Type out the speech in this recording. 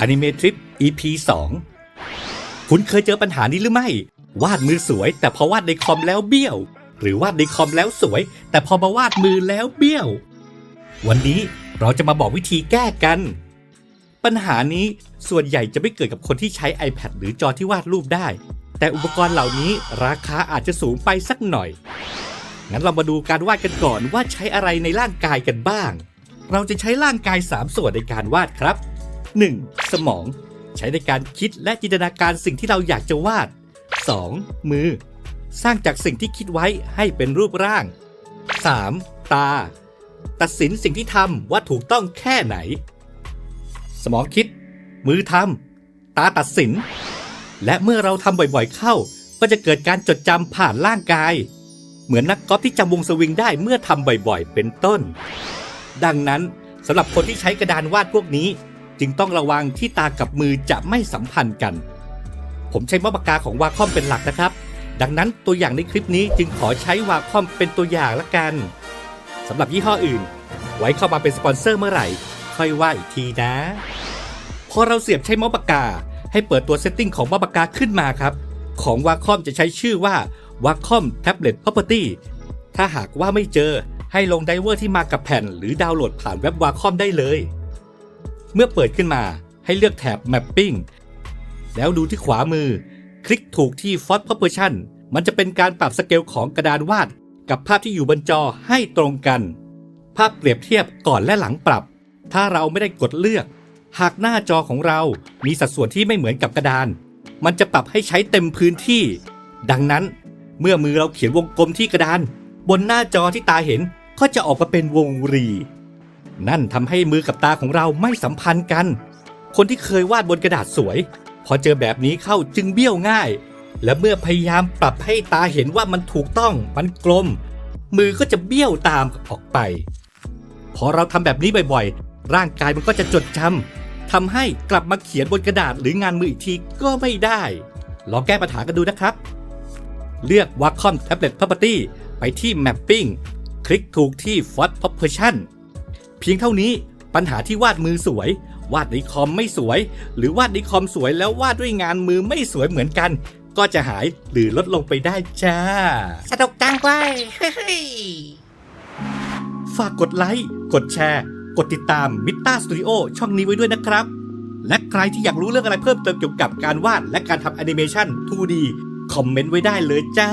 อนิเมทริป EP 2 คุณเคยเจอปัญหานี้หรือไม่ วาดมือสวย แต่พอวาดในคอมแล้วเบี้ยว หรือวาดในคอมแล้วสวย แต่พอมาวาดมือแล้วเบี้ยว วันนี้เราจะมาบอกวิธีแก้กัน ปัญหานี้ส่วนใหญ่จะไม่เกิดกับคนที่ใช้ iPad หรือจอที่วาดรูปได้ แต่อุปกรณ์เหล่านี้ราคาอาจจะสูงไปสักหน่อย งั้นเรามาดูการวาดกันก่อนว่าใช้อะไรในร่างกายกันบ้าง เราจะใช้ร่างกาย 3 ส่วนในการวาดครับ 1. สมอง ใช้ในการคิดและจินตนาการสิ่งที่เราอยากจะวาด 2. มือ สร้างจากสิ่งที่คิดไว้ให้เป็นรูปร่าง 3. ตา ตัดสินสิ่งที่ทำว่าถูกต้องแค่ไหน สมองคิด มือทำตาตัดสิน และเมื่อเราทำบ่อยๆเข้า ก็จะเกิดการจดจำผ่านร่างกาย เหมือนนักกอล์ฟที่จำวงสวิงได้เมื่อทำบ่อยๆ เป็นต้น ดังนั้นสำหรับคนที่ใช้กระดานวาดพวกนี้ จึงต้องระวังที่ตากับมือจะไม่สัมพันธ์กัน ผมใช้มะปากกาของวาคอมเป็นหลักนะครับ ดังนั้นตัวอย่างในคลิปนี้จึงขอใช้วาคอมเป็นตัวอย่างละกันสำหรับยี่ห้ออื่น ไว้เข้ามาเป็นสปอนเซอร์เมื่อไหร่ ค่อยว่าอีกทีนะ พอเราเสียบใช้มาส์ปากกา ให้เปิดตัวเซตติ้งของมาส์ปากกาขึ้นมาครับ ของวาคอมจะใช้ชื่อว่า Wacom Tablet Property ถ้าหากว่าไม่เจอ ให้ลงไดเวอร์ที่มากับแผ่น หรือดาวน์โหลดผ่านเว็บวาคอมได้เลย เมื่อเปิดขึ้นมาให้เลือกแถบ Mapping แล้วดูที่ขวามือ คลิกถูกที่ Font Proportion มันจะเป็นการปรับสเกลของกระดานวาด กับภาพที่อยู่บนจอให้ตรงกัน ภาพเปรียบเทียบก่อนและหลังปรับ ถ้าเราไม่ได้กดเลือก หากหน้าจอของเรามีสัดส่วนที่ไม่เหมือนกับกระดาน มันจะปรับให้ใช้เต็มพื้นที่ ดังนั้นเมื่อมือเราเขียนวงกลมที่กระดาน บนหน้าจอที่ตาเห็น ก็จะออกมาเป็นวงรี นั่นทำให้มือกับตาของเราไม่สัมพันธ์กัน คนที่เคยวาดบนกระดาษสวย พอเจอแบบนี้เข้าจึงเบี้ยวง่าย และเมื่อพยายามปรับให้ตาเห็นว่ามันถูกต้องมันกลม มือก็จะเบี้ยวตามออกไป พอเราทำแบบนี้บ่อยๆ ร่างกายมันก็จะจดจำทำให้กลับมาเขียนบนกระดาษหรืองานมืออีกทีก็ไม่ได้ ลองแก้ปัญหากันดูนะครับ เลือก Wacom Tablet Property ไปที่ Mapping คลิกถูกที่ Font Proportion เพียงเท่านี้ปัญหาที่วาดมือสวย วาดในคอมไม่สวย หรือวาดในคอมสวยแล้ววาดด้วยงานมือไม่สวยเหมือนกัน ก็จะหายหรือลดลงไปได้จ้า สนุกจังเว้ยเฮ้ยฝากกดไลค์กดแชร์ กดติดตามมิ t ้าสตูดิโอช่องนี้ไว้ด้วยนะครับ และใครที่อยากรู้เรื่องอะไรเพิ่มเติมเกี่ยวกับการวาดและการทำแอนิเมชัน 2D คอมเมนต์ไว้ได้เลยจ้า